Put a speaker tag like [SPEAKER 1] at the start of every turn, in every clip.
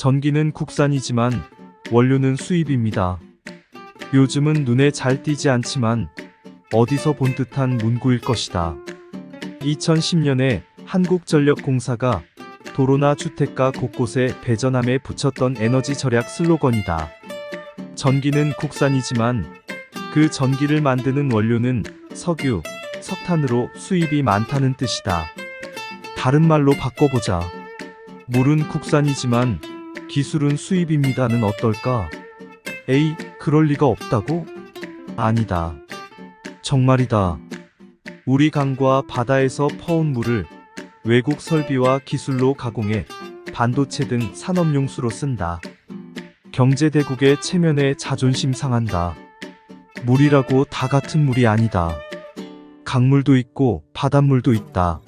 [SPEAKER 1] 전기는 국산이지만 원료는 수입입니다. 요즘은 눈에 잘 띄지 않지만 어디서 본 듯한 문구일 것이다. 2010년에 한국전력공사가 도로나 주택가 곳곳에 배전함에 붙였던 에너지 절약 슬로건이다. 전기는 국산이지만 그 전기를 만드는 원료는 석유, 석탄으로 수입이 많다는 뜻이다. 다른 말로 바꿔보자. 물은 국산이지만 기술은 수입입니다는 어떨까? 에이, 그럴 리가 없다고? 아니다. 정말이다. 우리 강과 바다에서 퍼온 물을 외국 설비와 기술로 가공해 반도체 등 산업용수로 쓴다. 경제대국의 체면에 자존심 상한다. 물이라고 다 같은 물이 아니다. 강물도 있고 바닷물도 있다.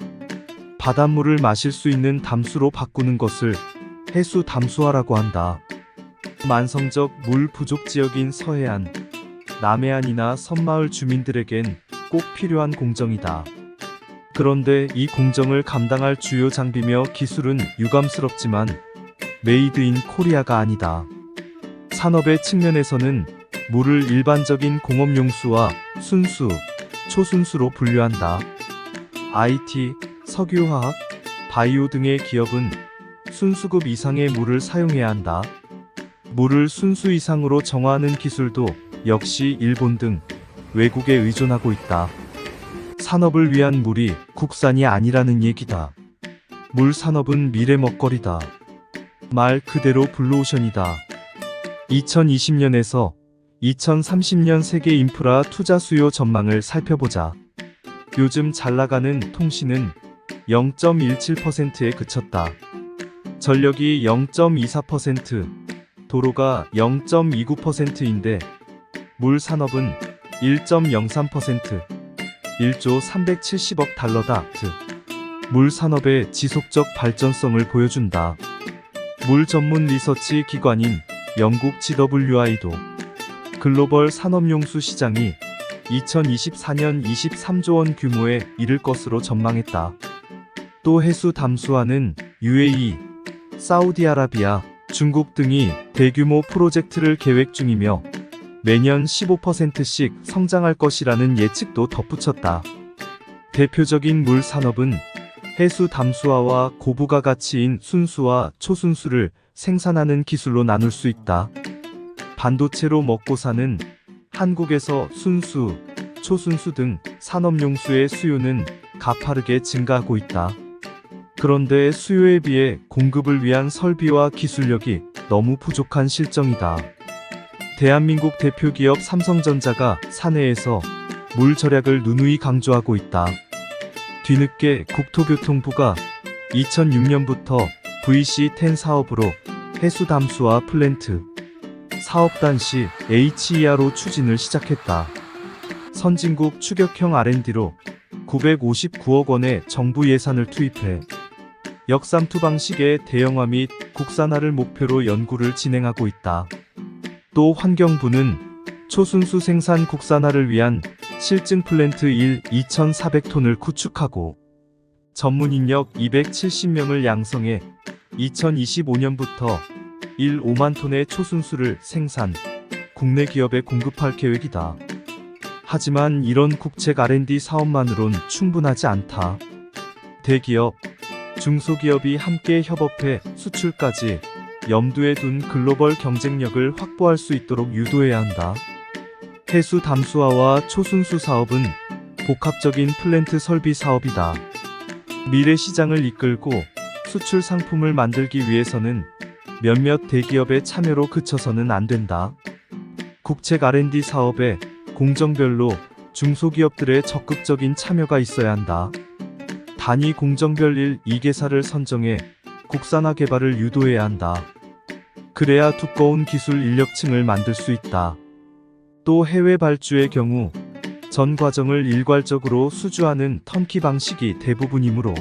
[SPEAKER 1] 바닷물을 마실 수 있는 담수로 바꾸는 것을 해수 담수화라고 한다. 만성적 물 부족 지역인 서해안, 남해안이나 섬마을 주민들에겐 꼭 필요한 공정이다. 그런데 이 공정을 감당할 주요 장비며 기술은 유감스럽지만 메이드 인 코리아가 아니다. 산업의 측면에서는 물을 일반적인 공업용수와 순수, 초순수로 분류한다. IT, 석유화학, 바이오 등의 기업은 순수급 이상의 물을 사용해야 한다. 물을 순수 이상으로 정화하는 기술도 역시 일본 등 외국에 의존하고 있다. 산업을 위한 물이 국산이 아니라는 얘기다. 물 산업은 미래 먹거리다. 말 그대로 블루오션이다. 2020년에서 2030년 세계 인프라 투자 수요 전망을 살펴보자. 요즘 잘 나가는 통신은 0.17%에 그쳤다. 전력이 0.24%, 도로가 0.29%인데 물 산업은 1.03%, 1조 370억 달러다. 드. 물 산업의 지속적 발전성을 보여준다. 물 전문 리서치 기관인 영국 GWI도 글로벌 산업용수 시장이 2024년 23조 원 규모에 이를 것으로 전망했다. 또 해수 담수화는 UAE, 사우디아라비아, 중국 등이 대규모 프로젝트를 계획 중이며 매년 15%씩 성장할 것이라는 예측도 덧붙였다. 대표적인 물 산업은 해수 담수화와 고부가 가치인 순수와 초순수를 생산하는 기술로 나눌 수 있다. 반도체로 먹고 사는 한국에서 순수, 초순수 등 산업용수의 수요는 가파르게 증가하고 있다. 그런데 수요에 비해 공급을 위한 설비와 기술력이 너무 부족한 실정이다. 대한민국 대표 기업 삼성전자가 사내에서 물 절약을 누누이 강조하고 있다. 뒤늦게 국토교통부가 2006년부터 VC10 사업으로 해수 담수화 플랜트 사업 단시 HER로 추진을 시작했다. 선진국 추격형 R&D로 959억 원의 정부 예산을 투입해 역삼투 방식의 대형화 및 국산화를 목표로 연구를 진행하고 있다. 또 환경부는 초순수 생산 국산화를 위한 실증 플랜트 1 2,400톤을 구축하고 전문 인력 270명을 양성해 2025년부터 1 5만 톤의 초순수를 생산, 국내 기업에 공급할 계획이다. 하지만 이런 국책 R&D 사업만으론 충분하지 않다. 대기업, 중소기업이 함께 협업해 수출까지 염두에 둔 글로벌 경쟁력을 확보할 수 있도록 유도해야 한다. 해수 담수화와 초순수 사업은 복합적인 플랜트 설비 사업이다. 미래 시장을 이끌고 수출 상품을 만들기 위해서는 몇몇 대기업의 참여로 그쳐서는 안 된다. 국책 R&D 사업에 공정별로 중소기업들의 적극적인 참여가 있어야 한다. 단위 공정별 1, 2개사를 선정해 국산화 개발을 유도해야 한다. 그래야 두꺼운 기술 인력층을 만들 수 있다. 또 해외 발주의 경우 전 과정을 일괄적으로 수주하는 턴키 방식이 대부분이므로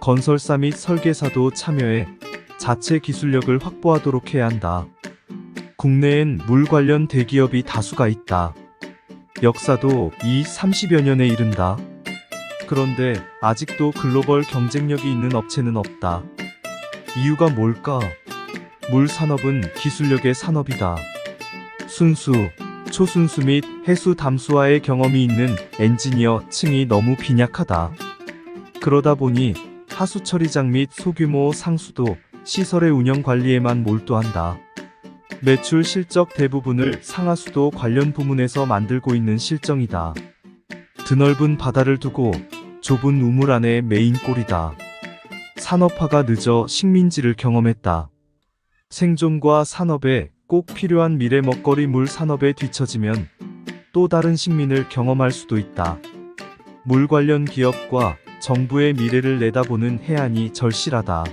[SPEAKER 1] 건설사 및 설계사도 참여해 자체 기술력을 확보하도록 해야 한다. 국내엔 물 관련 대기업이 다수가 있다. 역사도 이 30여 년에 이른다. 그런데 아직도 글로벌 경쟁력이 있는 업체는 없다. 이유가 뭘까? 물 산업은 기술력의 산업이다. 순수, 초순수 및 해수 담수화의 경험이 있는 엔지니어 층이 너무 빈약하다. 그러다 보니 하수 처리장 및 소규모 상수도 시설의 운영 관리에만 몰두한다. 매출 실적 대부분을 상하수도 관련 부문에서 만들고 있는 실정이다. 드넓은 바다를 두고 좁은 우물 안에 메인 꼴이다. 산업화가 늦어 식민지를 경험했다. 생존과 산업에 꼭 필요한 미래 먹거리 물 산업에 뒤처지면 또 다른 식민을 경험할 수도 있다. 물 관련 기업과 정부의 미래를 내다보는 해안이 절실하다.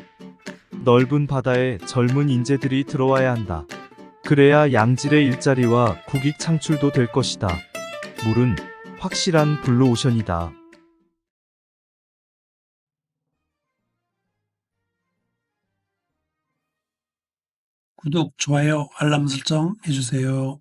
[SPEAKER 1] 넓은 바다에 젊은 인재들이 들어와야 한다. 그래야 양질의 일자리와 국익 창출도 될 것이다. 물은 확실한 블루오션이다.
[SPEAKER 2] 구독, 좋아요, 알람 설정 해주세요.